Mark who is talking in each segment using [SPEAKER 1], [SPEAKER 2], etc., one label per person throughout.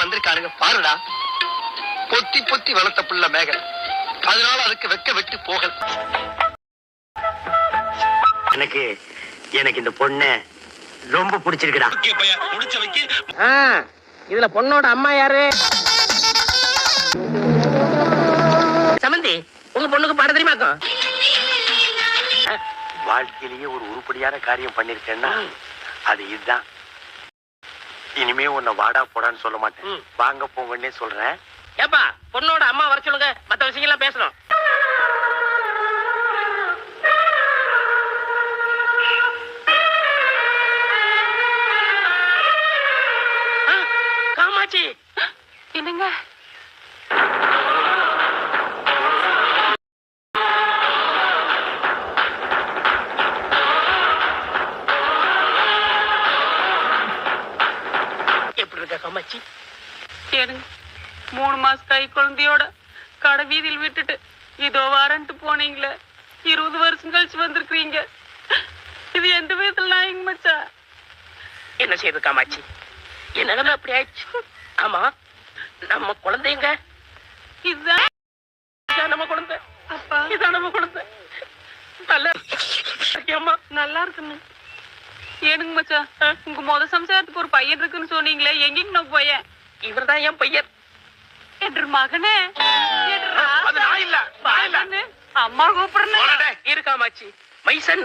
[SPEAKER 1] வந்திருக்கானுங்க பாருடா. பொத்தி பொத்தி வளர்த்த புள்ள மேகல். அதனால அதுக்கு வெக்க வெட்டு போகல்.
[SPEAKER 2] எனக்கு எனக்கு இந்த பொண்ணு ரொம்ப பிடிச்சிருக்குடா.
[SPEAKER 3] இதுல பொண்ணோட அம்மா யாரு? சமந்தி உங்க பொண்ணுக்கு பாட தெரியுமாக்கும்
[SPEAKER 2] வாழ்க்கையிலேயே ஒரு உருப்படியான காரியம் பண்ணிருக்கேன்னா அது இதுதான். இனிமே உன்னை வாடா போடான்னு சொல்ல மாட்டேன். வாங்க போங்கன்னே சொல்றேன்.
[SPEAKER 3] ஏப்பா பொண்ணோட அம்மா வர சொல்லுங்க. மத்த விஷயங்கள்லாம் பேசணும்.
[SPEAKER 4] என்னங்க?
[SPEAKER 3] எப்படி இருக்க
[SPEAKER 4] ஏனுங்க மூணு மாச கை குழந்தையோட கடை வீதியில் விட்டுட்டு இதோ வாரன்ட்டு போனீங்களே. இருபது வருஷம் கழிச்சு வந்திருக்கிறீங்க. இது எந்த விதத்துல நாயங்க மச்சா
[SPEAKER 3] என்ன செய்யுது காமாட்சி என் நிலைமை அப்படி ஆயிடுச்சு. ஆமா நம்ம குழந்தைங்க.
[SPEAKER 4] இதுதான்
[SPEAKER 3] இதான் நம்ம குழந்தை.
[SPEAKER 4] அப்பா.
[SPEAKER 3] இதான் நம்ம குழந்தை. நல்ல ஐயம்மா
[SPEAKER 4] நல்லா இருக்குன்னு. ஏனுங்க மச்சா உங்க முத சம்சாரத்துக்கு ஒரு பையன் இருக்குன்னு சொன்னீங்களே எங்கேங்க நான் பையன்
[SPEAKER 3] இவர்தான் என் பையன்.
[SPEAKER 4] என்று மகனே. என்று
[SPEAKER 3] அது நான் இல்ல, நான் இல்ல.
[SPEAKER 4] மகனே, அம்மா கூப்பிடுறேன்
[SPEAKER 3] இரு காமாட்சி மைசன்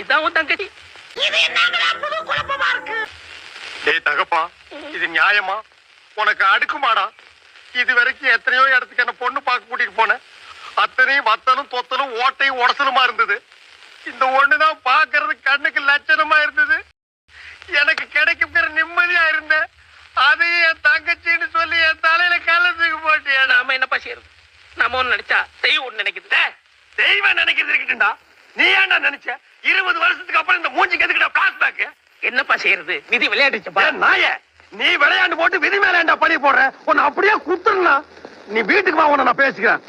[SPEAKER 3] இதான் உன் தங்கச்சி. இது என்னங்கடா புது குழப்பமா இருக்கு?
[SPEAKER 2] டேய் தகப்பா இது நியாயமா? உனக்கு அடுக்குமாடா. இது வரைக்கும் எத்தனையோ இடத்துக்கு என்ன பொண்ணு பார்க்க கூட்டிட்டு போனேன். அத்தனையும் வத்தலும் தொத்தலும் ஓட்டையும் உடசலுமா இருந்தது. இந்த ஒண்ணுதான் பாக்குறது கண்ணுக்கு லட்சணமா இருந்தது. எனக்கு கிடைக்குங்கிற நிம்மதியா இருந்தேன். அதையும் என் தங்கச்சின்னு சொல்லி என் தலையில கலந்துக்கு போட்டியா
[SPEAKER 3] நாம என்னப்பா செய்யறது? நாம ஒண்ணு நினைச்சா தெய்வம் நினைக்குது.
[SPEAKER 2] தெய்வம் நினைக்கிறது இருக்கட்டும்டா. நீ ஏன்டா நினைச்ச? இருபது வருஷத்துக்கு அப்புறம் இந்த மூஞ்சிக்கு எதுக்குடா பிளாஸ்பேக்
[SPEAKER 3] என்னப்பா செய்யறது? விதி விளையாடுச்சுப்பா
[SPEAKER 2] நாய? நீ விளையாண்டு போட்டு விதி மேல பண்ணி பழி போடுற? உன்னை அப்படியே குத்துறா நீ வீட்டுக்கு வா உன்னை நான் பேசிக்கிறேன்.